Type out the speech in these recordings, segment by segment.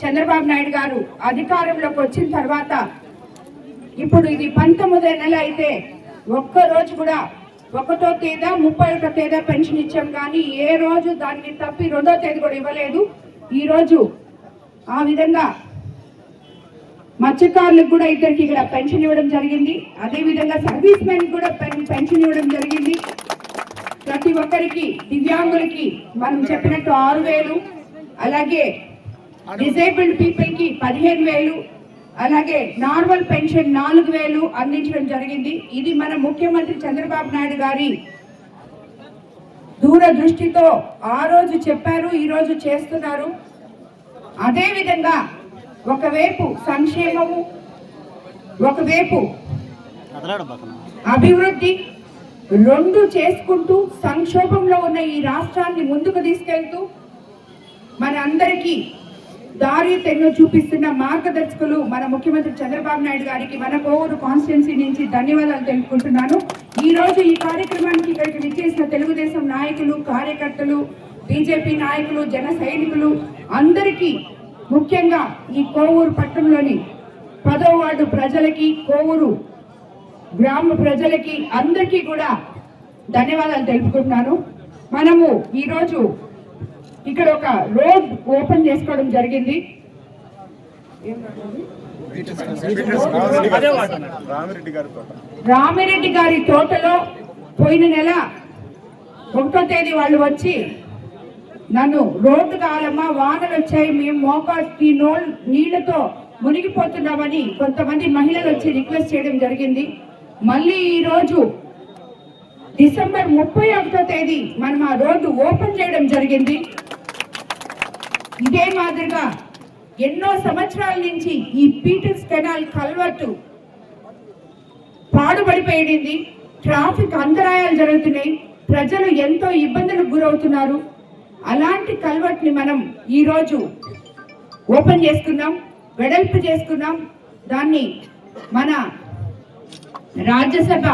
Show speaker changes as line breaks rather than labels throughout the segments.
చంద్రబాబు నాయుడు గారు అధికారంలోకి వచ్చిన తర్వాత ఇప్పుడు ఇది పంతొమ్మిదో నెల అయితే ఒక్క రోజు కూడా ఒకటో తేదా ముప్పై ఒకటో తేదా పెన్షన్ ఇచ్చాం కానీ ఏ రోజు దానికి తప్పి రెండో తేదీ కూడా ఇవ్వలేదు. ఈరోజు ఆ విధంగా మత్స్యకారులకు కూడా ఇద్దరికి ఇక్కడ పెన్షన్ ఇవ్వడం జరిగింది. అదే విధంగా సర్వీస్ మెన్ కూడా పెన్- పెన్షన్ ఇవ్వడం జరిగింది. ప్రతి ఒక్కరికి దివ్యాంగులకి మనం చెప్పినట్టు ఆరు వేలు అలాగే డిసేబుల్డ్ పీపుల్కి పదిహేను వేలు అలాగే నార్మల్ పెన్షన్ నాలుగు వేలు అందించడం జరిగింది. ఇది మన ముఖ్యమంత్రి చంద్రబాబు నాయుడు గారి దూరదృష్టితో ఆ రోజు చెప్పారు ఈ రోజు చేస్తున్నారు. అదే విధంగా ఒకవైపు సంక్షేమము ఒకవైపు అభివృద్ధి రెండు చేసుకుంటూ సంక్షోభంలో ఉన్న ఈ రాష్ట్రాన్ని ముందుకు తీసుకెళ్తూ మన అందరికీ దారి తెన్ను చూపిస్తున్న మార్గదర్శకులు మన ముఖ్యమంత్రి చంద్రబాబు నాయుడు గారికి మన కోవూరు కాన్స్టిట్యున్సీ నుంచి ధన్యవాదాలు తెలుపుకుంటున్నాను. ఈ రోజు ఈ కార్యక్రమానికి ఇక్కడికి విచ్చేసిన తెలుగుదేశం నాయకులు కార్యకర్తలు బీజేపీ నాయకులు జన సైనికులు అందరికీ ముఖ్యంగా ఈ కోవూరు పట్టణంలోని పదో వార్డు ప్రజలకి కోవూరు గ్రామ ప్రజలకి అందరికీ కూడా ధన్యవాదాలు తెలుపుకుంటున్నాను. మనము ఈరోజు ఇక్కడ ఒక రోడ్ ఓపెన్ చేసుకోవడం జరిగింది.
రామిరెడ్డి గారి
తోటలో పోయిన నెల ఒకటో తేదీ వాళ్ళు వచ్చి నన్ను రోడ్డు కావాలమ్మా వానలు వచ్చాయి మేము మోకాటి నోల్ నీళ్ళతో మునిగిపోతున్నామని కొంతమంది మహిళలు వచ్చి రిక్వెస్ట్ చేయడం జరిగింది. మళ్ళీ ఈ రోజు డిసెంబర్ ముప్పై ఒకటో తేదీ మనం ఆ రోడ్డు ఓపెన్ చేయడం జరిగింది. ఇదే మాదిరిగా ఎన్నో సంవత్సరాల నుంచి ఈ పీటర్స్ కెనాల్ కల్వర్టు పాడుపడిపోయింది ట్రాఫిక్ అంతరాయాలు జరుగుతున్నాయి. ప్రజలు ఎంతో ఇబ్బందులకు గురవుతున్నారు. అలాంటి కల్వర్ట్ని మనం ఈరోజు ఓపెన్ చేసుకున్నాం వెడల్పు చేసుకున్నాం దాన్ని మన రాజ్యసభ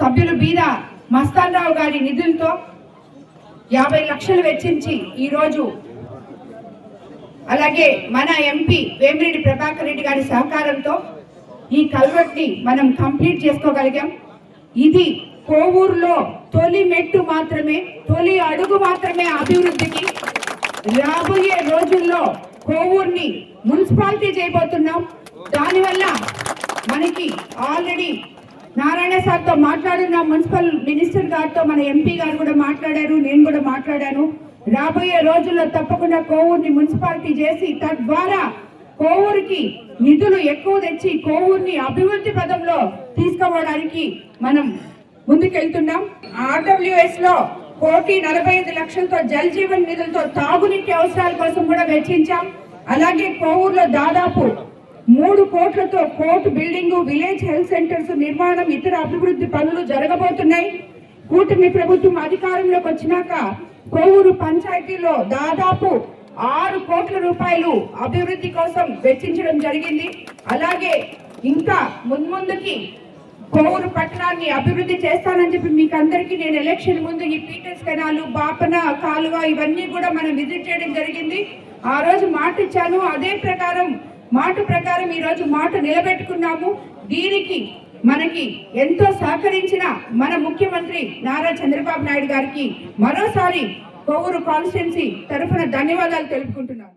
సభ్యులు బీద మస్తాన్ రావు గారి నిధులతో యాభై లక్షలు వెచ్చించి ఈరోజు అలాగే మన ఎంపీ వేమిరెడ్డి ప్రభాకర్ రెడ్డి గారి సహకారంతో ఈ కల్వర్ట్ని మనం కంప్లీట్ చేసుకోగలిగాం. ఇది కోవూరులో తొలి మెట్టు మాత్రమే తొలి అడుగు మాత్రమే అభివృద్ధికి రాబోయే రోజుల్లో కోవూరుని మున్సిపాలిటీ చేయబోతున్నాం. దానివల్ల మనకి ఆల్రెడీ నారాయణ సార్తో మాట్లాడున్న. మున్సిపల్ మినిస్టర్ గారితో మన ఎంపీ గారు కూడా మాట్లాడారు నేను కూడా మాట్లాడాను. రాబోయే రోజుల్లో తప్పకుండా కోవూరుని మున్సిపాలిటీ చేసి తద్వారా కోవూరుకి నిధులు ఎక్కువ తెచ్చి కోవూరుని అభివృద్ధి పదంలో తీసుకోవడానికి మనం ముందుకెళ్తున్నాం. ఆర్డబ్ల్యూఎస్లో కోటి నలభై ఐదు లక్షలతో జల్ జీవన్ నిధులతో తాగునీటి అవసరాల కోసం కూడా వెచ్చించాం. అలాగే కోవూరులో దాదాపు మూడు కోట్లతో court building village health centres నిర్మాణం ఇతర అభివృద్ధి పనులు జరగబోతున్నాయి. కూటమి ప్రభుత్వం అధికారంలోకి వచ్చినాక కోవూరు పంచాయతీలో దాదాపు ఆరు కోట్ల రూపాయలు అభివృద్ధి కోసం వెచ్చించడం జరిగింది. అలాగే ఇంకా మున్ముందుకి కోవూరు పట్టణాన్ని అభివృద్ధి చేస్తానని చెప్పి మీకు అందరికీ నేను ఎలక్షన్ ముందు ఈ పీటర్స్ కెనాలు బాపన కాలువ ఇవన్నీ కూడా మనం విజిట్ చేయడం జరిగింది. ఆ రోజు మాట ఇచ్చాను. అదే ప్రకారం మాట ప్రకారం ఈరోజు మాట నిలబెట్టుకున్నాము. దీనికి మనకి ఎంతో సహకరించిన మన ముఖ్యమంత్రి నారా చంద్రబాబు నాయుడు గారికి మరోసారి కొవ్వూరు కాన్స్టిట్యున్సీ తరఫున ధన్యవాదాలు తెలుపుకుంటున్నాను.